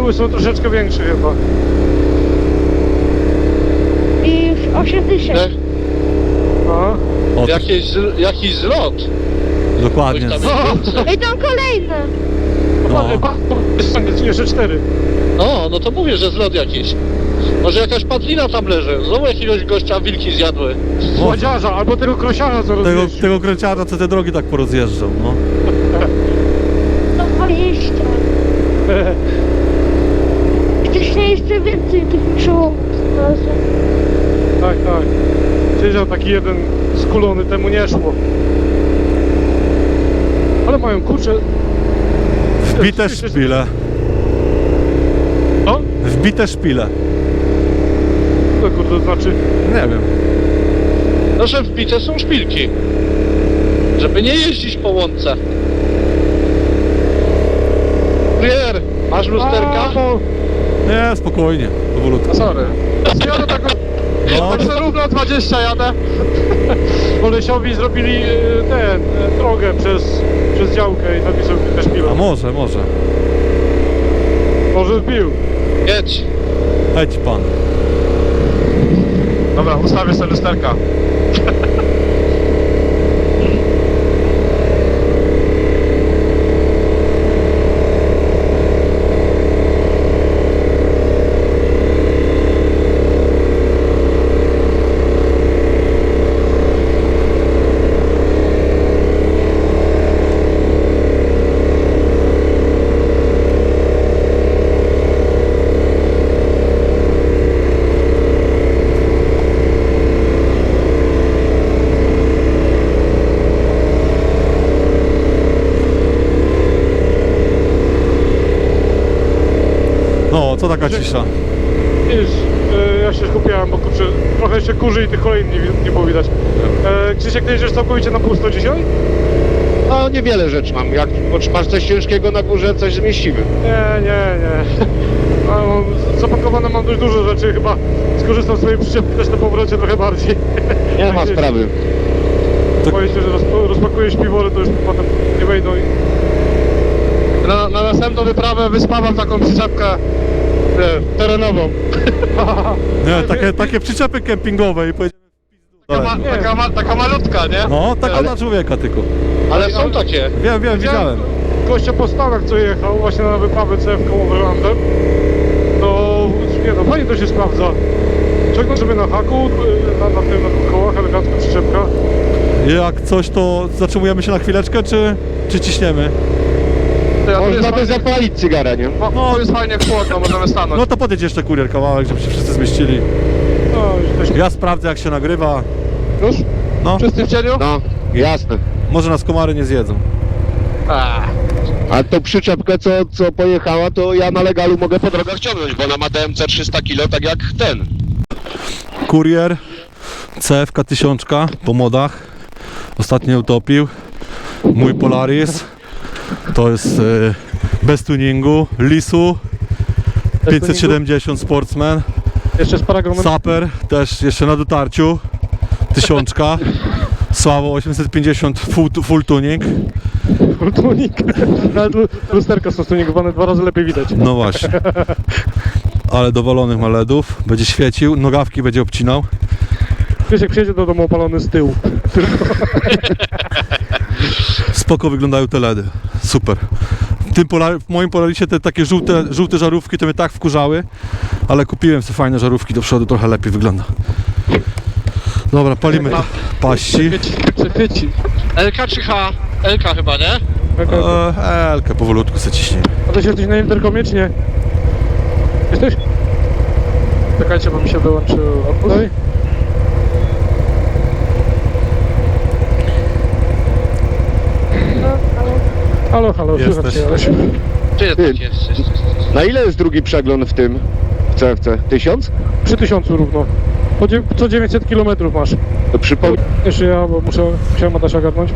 orły są troszeczkę większe chyba. I w 8 tysięcy. A? O, Jakiś, zl- jakiś zlot. dokładnie. Coś tam jest tam kolejne. No. No. Jeszcze cztery. No, no to mówię, że zlot jakiś. Może jakaś padlina tam leży. Znowu jakiegoś gościa wilki zjadły. Słodziarza, albo tego krosiara, co Tego, tego kręciarza, co te drogi tak porozjeżdżał, no. 120. Wcześniej jeszcze więcej tych przełomów znalazłem. Tak, tak. Siedział taki jeden skulony, temu nie szło. Ale mają kurczę. Wbite szpile. No? Wbite szpile. To kurde, znaczy. Nie wiem. No, że wbite są szpilki. Żeby nie jeździć po łące. Kurier, masz lusterka? A, bo- Nie, spokojnie. Powolutku. Sorry. Jadę taką. No. Tak równo 20 jadę. Kolesiowi zrobili e, ten, e, drogę przez, przez działkę i napisał też A piłę. może, może. Może wbił. Jedź. Jedź pan. Dobra, ustawię sobie lusterka. No, co taka cisza? Wiesz, e, ja się skupiałem, bo kurczę, trochę jeszcze kurzy i tych kolejnych nie, wi- nie było widać. E, Krzysiek, ty jedziesz całkowicie na pusto dzisiaj? No niewiele rzeczy mam. Jak masz coś ciężkiego na górze, coś zmieścimy. Nie, nie, nie. Mam- Zapakowane mam dość dużo rzeczy, chyba skorzystam z swojej przyczepki też na powrocie trochę bardziej. Nie ma Gdzieś. sprawy. Boję się, że rozp- rozpakuję śpiwory, to już potem nie wejdą i... Na, na następną wyprawę wyspawam taką przyczepkę nie, terenową. Nie, takie, takie przyczepy kempingowe i pojedziemy w pizdu. Taka, ma, dalej. taka, ma, taka malutka, nie? No, taka Ale- dla człowieka tylko. Ale są takie. Wiem, wiem, widziałem. Gościa po Stanach, co jechał właśnie na wyprawę CF-ką Overlandem. No, nie no, fajnie to się sprawdza. Ciągnął sobie na haku, y, na, na tym, na tych kołach, elegancka przyczepka. Jak coś, to zatrzymujemy się na chwileczkę, czy, czy ciśniemy? Tu jest Można by fajnie, zapalić cygarę, nie? no, No. to jest fajnie chłodno, możemy stanąć. No to podjedź jeszcze kurier kawałek, żeby się wszyscy zmieścili. No, już. Ja sprawdzę, jak się nagrywa. Już? No, Wszyscy w cieniu? No, jasne. może nas komary nie zjedzą. A, A tą przyczepkę, co, co pojechała, to ja na legalu mogę po drogach ciągnąć, bo ona ma DMC 300 kg, tak jak ten. Kurier, CFK 1000 po modach. Ostatnio utopił. Mój Polaris. To jest e, bez tuningu. Lisu 570 Sportsman. jeszcze z paragonem. Saper też jeszcze na dotarciu. Tysiączka. Sławo 850 full, full tuning. Tunik. Nawet lu- lusterka są stuningowane, dwa razy lepiej widać. No właśnie. Ale dowalonych ma LEDów. Będzie świecił, nogawki będzie obcinał. Wiesz, jak przyjedzie do domu opalony z tyłu. Spoko wyglądają te LEDy. Super. W, tym polar, w moim Polarisie te takie żółte, żółte żarówki to mnie tak wkurzały, ale kupiłem sobie fajne żarówki do przodu, trochę lepiej wygląda. Dobra, palimy paści. Przechwyci. LK czy H? LK chyba, nie? E, Elkę powolutku se. A to się jesteś na interkomie, czy nie? Jesteś? Czekajcie, bo mi się wyłączył odpust. Halo, halo, Jesteś. słychać cię, Alesiu. Czy jesteś? Jest, jest, jest, jest. Na ile jest drugi przegląd w tym, w CFC? Tysiąc? Przy tysiącu równo. Po dzie- Co 900 km masz. To przypomnę. Jeszcze ja, bo muszę, musiałem Adasia ogarnąć.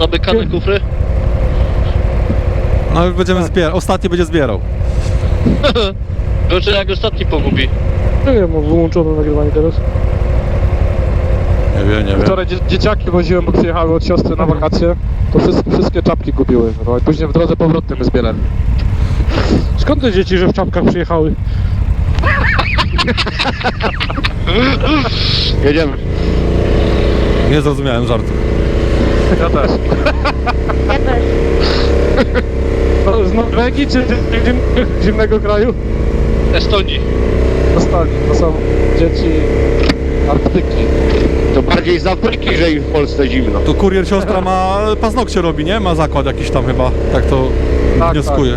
Nabykane kufry? No będziemy zbierał. Ostatni będzie zbierał. Gorzej jak ostatni pogubi. Nie wiem, mam wyłączone nagrywanie teraz. Nie wiem, nie wiem. Wczoraj dzie- dzieciaki woziłem, bo przyjechały od siostry na wakacje. To wszystkie, wszystkie czapki kupiły. No i później w drodze powrotnej my zbierali. Skąd te dzieci, że w czapkach przyjechały? Jedziemy. Nie zrozumiałem żartu. Ja też. Ja też. No, z Norwegii czy z zim, zimnego kraju? Estonii. Dostali, to są dzieci Arktyki. To bardziej z Afryki, że i w Polsce zimno. To kurier siostra ma paznokcie robi, nie? Ma zakład jakiś tam chyba, tak to Tak, wnioskuje.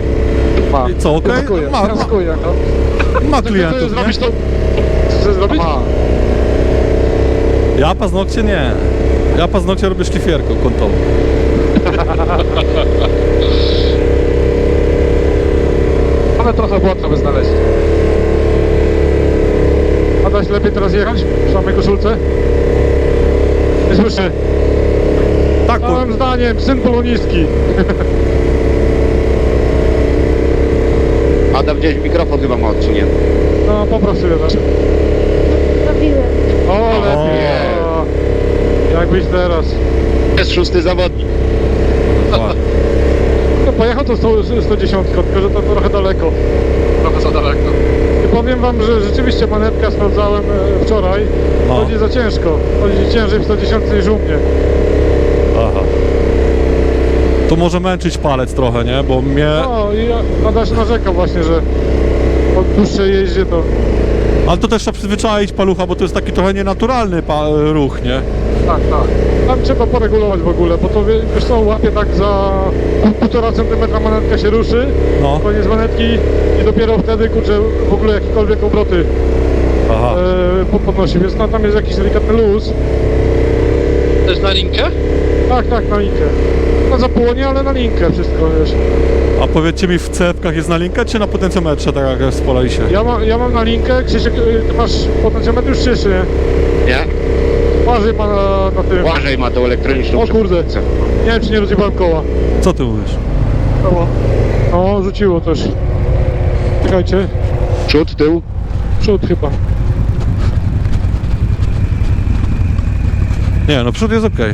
Ma. I co, okej? Wnioskuję, Ma, ma, wnioskuję, no. ma Chcesz klientów, zrobić nie? to? Chcesz zrobić? Ma. Ja paznokcie nie. Ja paznokcie robię szlifierką kątową. Ale trochę błota by znaleźć. Adaś, lepiej teraz jechać w samej koszulce? Nie słyszę. Tak, bo Małym zdaniem, syn polonistki. Adam gdzieś mikrofon chyba ma odsunięty. No, popraw sobie nasz. Zrobiłem. O, lepiej. O. Jakbyś teraz. Jest szósty zawodnik. No pojechał to 100, 110, tylko że to trochę daleko. Trochę za daleko. Powiem wam, że rzeczywiście manetka sprawdzałem e, wczoraj. No. Chodzi za ciężko. Chodzi ciężej w 110 niż u mnie. Aha. To może męczyć palec trochę, nie? Bo mnie... No i Adaś narzeka właśnie, że po dłuższej jeździe to... Ale to też trzeba przyzwyczaić palucha, bo to jest taki trochę nienaturalny ruch, nie? Tak, tak. Tam trzeba poregulować w ogóle, bo to wie- wiesz co, łapie tak za pół- półtora centymetra manetka się ruszy, No. koniec manetki i dopiero wtedy, kurczę, w ogóle jakiekolwiek obroty Aha. e, po- podnosi, więc no, tam jest jakiś delikatny luz. Jest na linkę? Tak, tak, na linkę. Na zapłonie, ale na linkę wszystko, wiesz. A powiedzcie mi, w cewkach jest na linkę, czy na potencjometrze, tak jak spolali się? Ja, ma, ja mam na linkę, Krzysiek, ty masz potencjometr już cieszy, nie? Nie? Waży ma na, na tym. Błażej ma tą elektroniczną O kurde. Nie wiem, czy nie rozjebałem koła. Co ty mówisz? No, rzuciło też. Czekajcie, Przód, tył. przód chyba. Nie, no przód jest okej.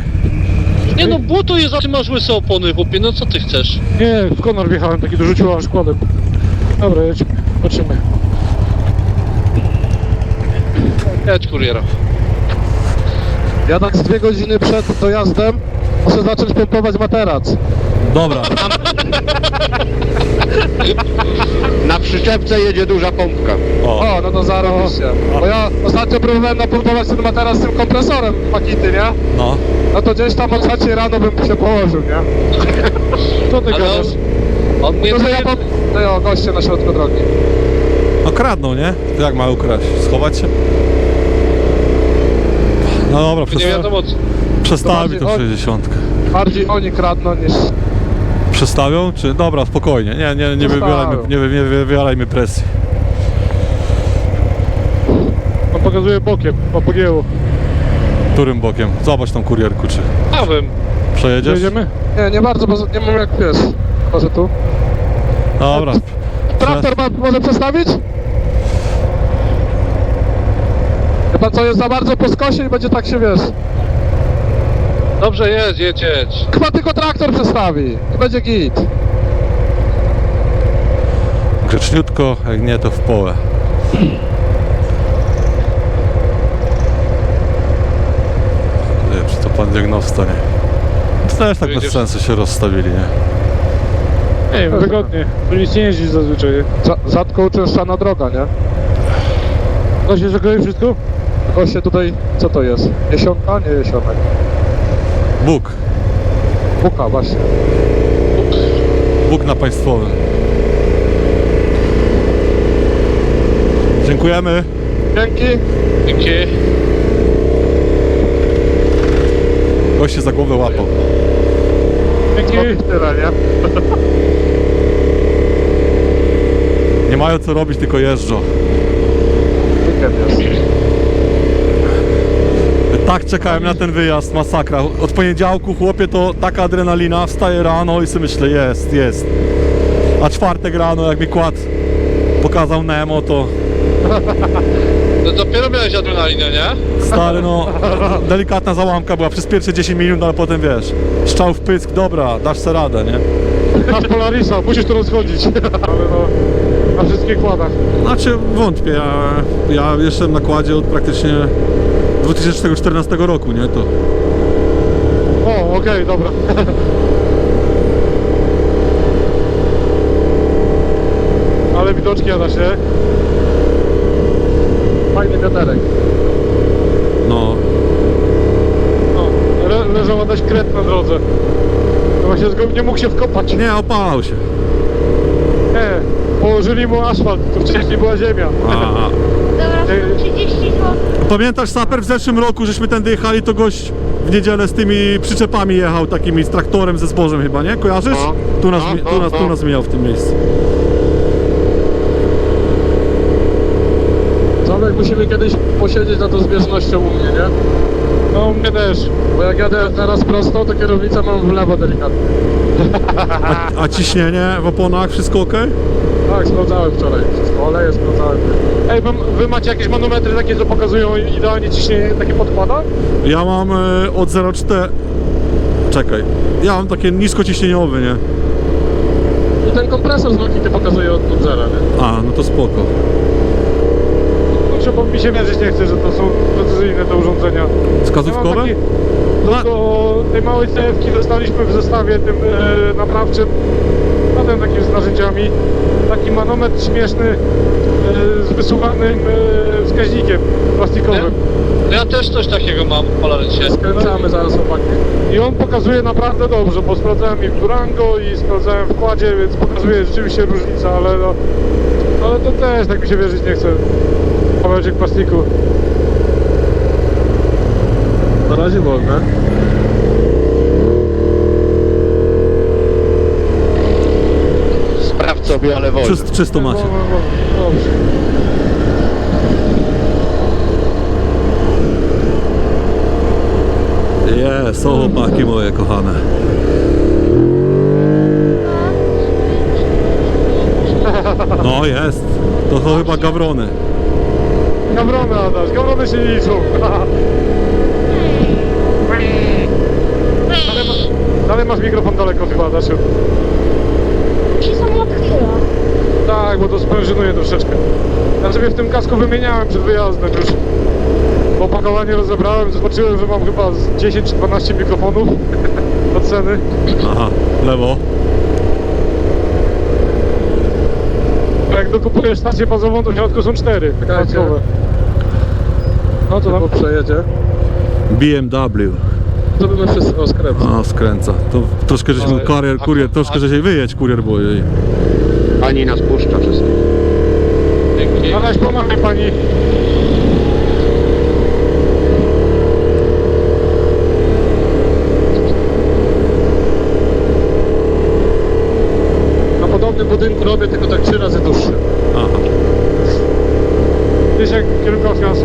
Nie no, błoto jest, a ty masz łyse opony, chłopie, no co ty chcesz? Nie, w konar wjechałem, taki dorzuciło aż kładem. Dobra, jedźmy, patrzymy. Jedź kuriera. Ja tak z dwie godziny przed dojazdem muszę zacząć pompować materac. Dobra, Na przyczepce jedzie duża pompka. o. O, no to zarobiście. Bo ja ostatnio próbowałem napompować ten materac z tym kompresorem pakity, nie? No. No to gdzieś tam o 3 rano bym się położył, nie? Co ty Ale gadasz? On mnie To, że ja pom... To ja, goście na środku drogi. No kradną, nie? To jak ma ukraść? Schować się? No dobra, nie wiadomo co. przestawi tą To bardziej 60. Bardziej oni kradną niż... Przestawią? Czy... Dobra, spokojnie. Nie, nie, nie, Przestawią. wywierajmy, nie, wy- nie wywierajmy presji. On pokazuje bokiem, po pogięło. Którym bokiem? Zobacz tą kurierku, czy Prawym. przejedziesz? Jedziemy? Nie, nie bardzo, bo nie mam jak pies. Może tu. Dobra. Traktor ma, może przestawić? Chyba co jest za bardzo po skosie i będzie tak się wiesz. Dobrze jest, jedź, jedź. Chyba tylko traktor przestawi i będzie git. Grzeczniutko, jak nie to w połę. Nie wiem, czy to pan diagnosta, nie? To też tak bez Wyjdziesz. sensu się rozstawili, nie? Nie wiem, wygodnie. Tu nic nie jeździ zazwyczaj. rzadko uczęszczana droga, nie? To się zaklei wszystko? Tylko się tutaj, co to jest? Jesionka? Nie jesionek. Bóg. Buka właśnie. Bóg na państwowym. Dziękujemy. Dzięki. Dzięki. Gość się za głowę łapał. Dzięki. Tyle, nie? Nie mają co robić, tylko jeżdżą. Weekend jest. Tak czekałem na ten wyjazd, masakra. Od poniedziałku, chłopie, to taka adrenalina. Wstaję rano i sobie myślę, jest, jest. A czwartek rano, jak mi kład pokazał Nemo, to No dopiero miałeś adrenalinę, nie? stary, no, delikatna załamka była przez pierwsze 10 minut, ale potem wiesz, strzał w pysk, dobra, dasz sobie radę, nie? Masz Polarisa, musisz to rozchodzić. Ale no, na wszystkich kładach. Znaczy wątpię, ja, ja jestem na kładzie od praktycznie 2014 roku, nie? To O, okej, dobra. Ale widoczki jada się. Fajny wiaterek. no, No, le, leżał ładać kret na drodze. No właśnie zgo- nie mógł się wkopać. Nie, nie opalał się. Położyli mu asfalt, tu wcześniej była ziemia. A, Dobra, Ej. 30 zł. pamiętasz Saper w zeszłym roku, żeśmy tędy jechali, to gość w niedzielę z tymi przyczepami jechał, takimi z traktorem ze zbożem chyba, nie? Kojarzysz? No. Tu nas, No, mi- no, tu nas, tu no. nas mijał w tym miejscu. Zamek musimy kiedyś posiedzieć na to zbieżnością u mnie, nie? No u mnie też, bo jak jadę teraz prosto, to kierownicę mam w lewo delikatnie. A, a ciśnienie w oponach, wszystko ok? Tak, sprawdzałem wczoraj wszystko, oleje sprawdzałem. Ej, mam, wy macie jakieś manometry takie, co pokazują idealnie ciśnienie, takie podkłada? Ja mam y, od 0,4... Czekaj. Ja mam takie niskociśnieniowy, nie? I ten kompresor z Nokity pokazuje od, od zera, nie? A, no to spoko. Znaczy, bo mi się wierzyć nie chce, że to są precyzyjne te urządzenia. Ja mam Wskazówkowe? taki, Ma- do, do tej małej CF-ki dostaliśmy w zestawie tym e, naprawczym, potem takim z narzędziami, taki manometr śmieszny e, z wysuwanym e, wskaźnikiem plastikowym. Ja też coś takiego mam w Polarycie. Skręcamy zaraz chłopaki. I on pokazuje naprawdę dobrze, bo sprawdzałem i w Durango i sprawdzałem w kładzie, więc pokazuje rzeczywiście różnicę, ale no, ale to też tak mi się wierzyć nie chce. Kawałeczek plastiku. Na razie wolne. Sprawdź sobie, ale wolno. Czyst, czysto macie. Dobrze. Je, są chłopaki moje kochane. No jest. To są chyba gawrony. Gawrony Adaś, gawrony się liczą. Dalej, ma, dalej masz mikrofon daleko chyba, Adasiu. się samo odchyla. Tak, bo to sprężynuje troszeczkę. Ja sobie w tym kasku wymieniałem przed wyjazdem już. Bo opakowanie rozebrałem, zobaczyłem, że mam chyba z 10 czy 12 mikrofonów do ceny. Aha, lewo. A jak dokupujesz stację bazową, to w środku są cztery. Dodatkowe. No to tam przejedzie. BMW. Zrobimy wszyscy o skręt. A, skręca. To troszkę żeśmy, Ale- kurier, kurier, troszkę żeś wyjedź kurier, bo jej. Pani nas puszcza wszystkich. Dzięki. Adaś, pomagaj pani. Na podobnym budynku robię tylko tak trzy razy dłuższy. Aha. Wiesz jak kierunkowskaz?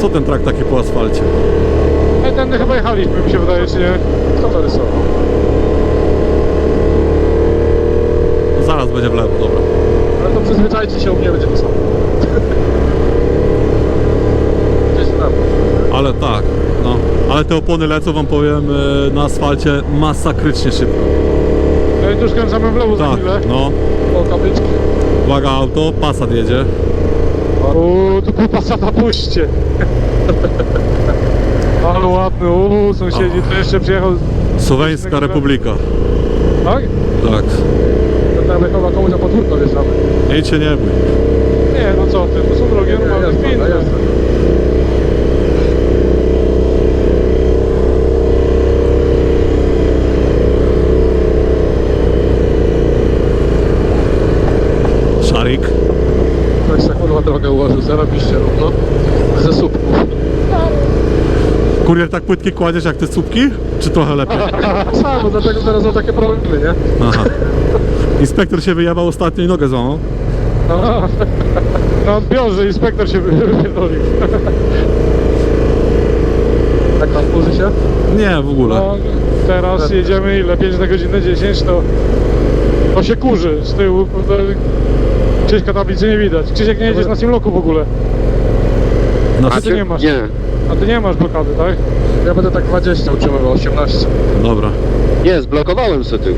Co ten trakt taki po asfalcie? Ale tędy chyba jechaliśmy, mi się wydaje, czy nie? Kto to rysował? Zaraz będzie w lewo, dobra. Ale to przyzwyczajcie się, u mnie będzie to samo. Gdzieś w lewo. Ale tak, no. Ale te opony lecą, wam powiem, e, na asfalcie masakrycznie szybko. No i tu skręcamy w lewo za Tak, chwilę. no. O, kapliczki. Uwaga, auto, Passat jedzie. Uuu, tu pół pasata puśćcie. Ale ładny, uuu, sąsiedzi, to jeszcze przyjechał, Słoweńska Republika. tak? Tak. To tam chyba komuś na podwórko wjeżdżamy. Nic się nie bój. Nie, no co ty, to są drogie, normalne winne. Szarik. Tak kurwa drogę ułożył, zarobiście równo. Ze słupków. Kurier tak płytki kładziesz jak te słupki? Czy trochę lepiej? Samo, dlatego teraz są takie problemy, nie? Aha. Inspektor się wyjebał ostatnio i nogę złamał. No, na odbiorze inspektor się wypierdolił. Tak tam kurzy się? Nie, w ogóle. No, teraz jedziemy ile? 5 na godzinę 10 to... To się kurzy z tyłu, to Krzyśka tablicy nie widać. Krzysiek nie jedziesz na Simloku w ogóle. No, A ty nie masz. Nie, A ty nie masz blokady, tak? Ja będę tak 20 utrzymywał, 18. Dobra. nie, zblokowałem se tył.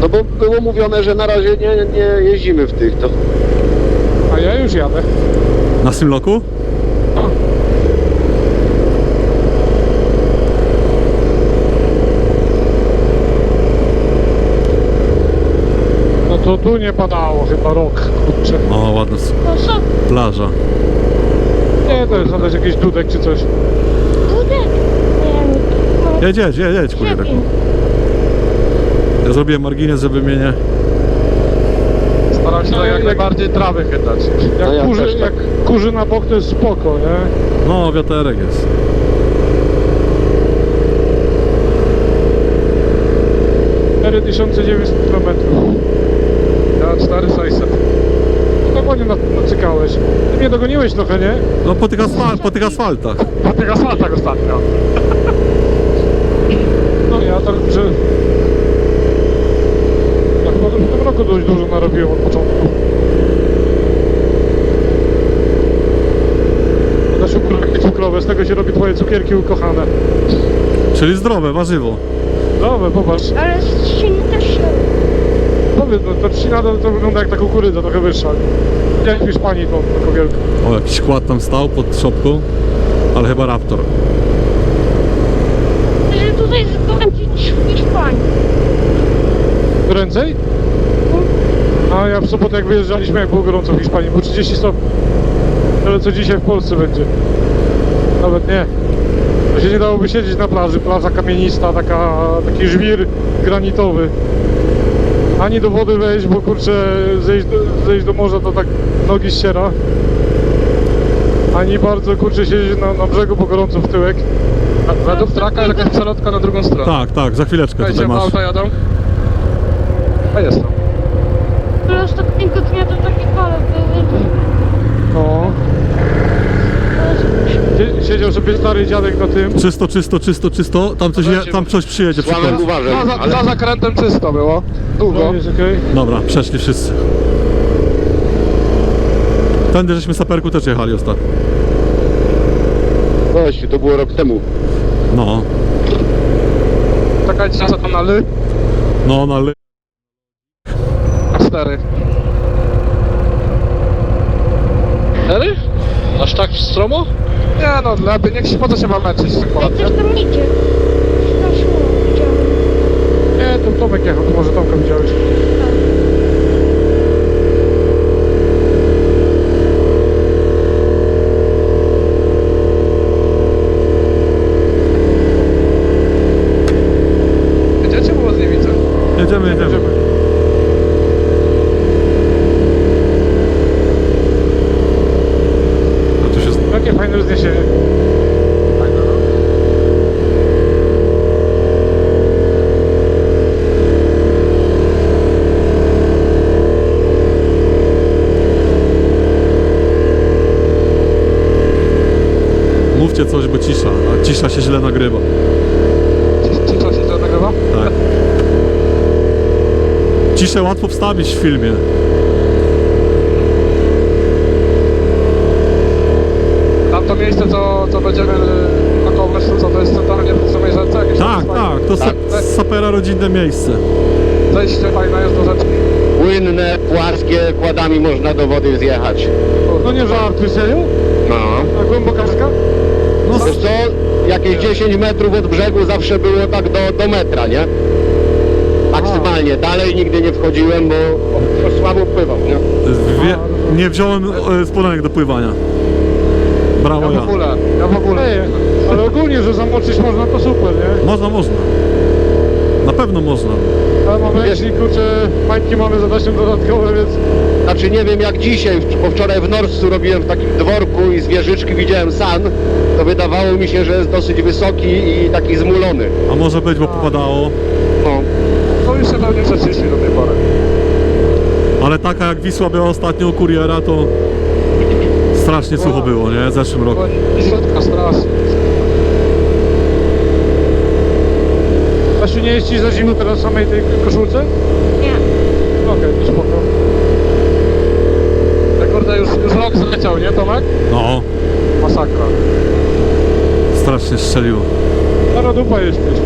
No bo było mówione, że na razie nie, nie jeździmy w tych, to A ja już jadę. Na Simloku? No to tu nie padało chyba rok, kurczę. O, ładna s- plaża. Nie, to jest zadać jakiś dudek czy coś. Dudek? Nie wiem. no, Jedź, jedź, jedź, jedź, kurde. Ciebie. Ja zrobiłem margines, żeby mnie nie... Staram się tak jak najbardziej trawy chytać. Jak, No ja kurzy, też tak. jak kurzy na bok to jest spoko, nie? No, wiaterek jest. Cztery 4900 km. Ja 4600. No ładnie na- nacykałeś. Ty mnie dogoniłeś trochę, nie? No po tych, asfal po tych asfaltach. Na tych asfaltach ostatnio. No ja tak, że... Ja chyba w tym roku dość dużo narobiłem od początku. Nasze cukierki cukrowe, z tego się robi twoje cukierki ukochane. Czyli zdrowe, warzywo. Dobra, popatrz. Ale z też się... Powiedz, no to trzcina to, to wygląda jak ta kukurydza, trochę wyższa. Jak w Hiszpanii tą taką wielką. O, jakiś kład tam stał pod szopką. Ale chyba Raptor. Że tutaj jest goręciej niż w Hiszpanii. Prędzej? A ja w sobotę jak wyjeżdżaliśmy, jak było gorąco w Hiszpanii, było 30 stopni. Ale co dzisiaj w Polsce będzie? Nawet nie. To się nie dałoby siedzieć na plaży, plaża kamienista, taka, taki żwir granitowy. Ani do wody wejść, bo kurczę, zejść do, zejść do morza to tak nogi ściera. Ani bardzo kurczę siedzieć na, na brzegu, bo gorąco w tyłek. Według traka jakaś przelotka na drugą stronę. Tak, tak, za chwileczkę tutaj masz. jadą? A jest tam. Ale ostatniego dnia to takie fale były. No. Sie- Siedział sobie stary dziadek na tym. Czysto, czysto, czysto, czysto. Tam coś, je, tam coś przyjedzie przy Sławek końcu. uważaj, Za, za, ale za zakrętem czysto było. Długo. No jest okej. Dobra, przeszli wszyscy. Tędy żeśmy saperku też jechali ostatnio. właśnie, to było rok temu. No, Czekajcie co tam na ly. no, no ale... A cztery. Ery? Aż tak stromo? Nie no, lepiej, niech się po co się ma męczyć tak Jak ładnie. coś tam idzie. Coś tam szło, widziałem. Nie, to Tomek jechał, to może Tomka widziałeś. Jedziecie, bo was nie widzę. Jedziemy, jedziemy. No tu się... Jakie fajne wzniesienie. Fajne, no. Coś, bo cisza. A cisza się źle nagrywa. Co się to nagrywa? Tak. Ciszę łatwo wstawić w filmie. Tamto miejsce, co, co będziemy na kołyszu, co to jest centralnie przy samej rzece? Jakieś Tak, tak, to Tak. sa sapera rodzinne miejsce. Zejście fajne jest do rzeczki. Płynne, płaskie, kładami można do wody zjechać. No nie żartuj, serio? No. A głęboka rzeka? No, Wiesz co, jakieś 10 metrów od brzegu zawsze było tak do, do metra, nie? Maksymalnie. Dalej nigdy nie wchodziłem, bo bo słabo pływał, nie? wie, nie wziąłem e, spodenek do pływania. Brawo ja. ogóle, ja w ogóle. Ej, ale ogólnie, że zamoczyć można, to super, nie? Można, można. Na pewno można. Ale mamy, jeśli kurczę, mamy za daszem dodatkowe, więc... Znaczy nie wiem jak dzisiaj, bo wczoraj w Norscu robiłem w takim dworku i z wieżyczki widziałem san, to wydawało mi się, że jest dosyć wysoki i taki zmulony. A może być, bo popadało. No. To już się pewnie przeczyści do tej pory. Ale taka jak Wisła była ostatnio u kuriera, to strasznie sucho było, nie? W zeszłym roku. Środka strasznie. Asiu, nie jeździsz za zimno teraz w samej tej koszulce? Nie. Okej, to spoko. Tak kurde, już, już rok zleciał, nie Tomek? No, Masakra. strasznie strzeliło. Stara dupa jesteś.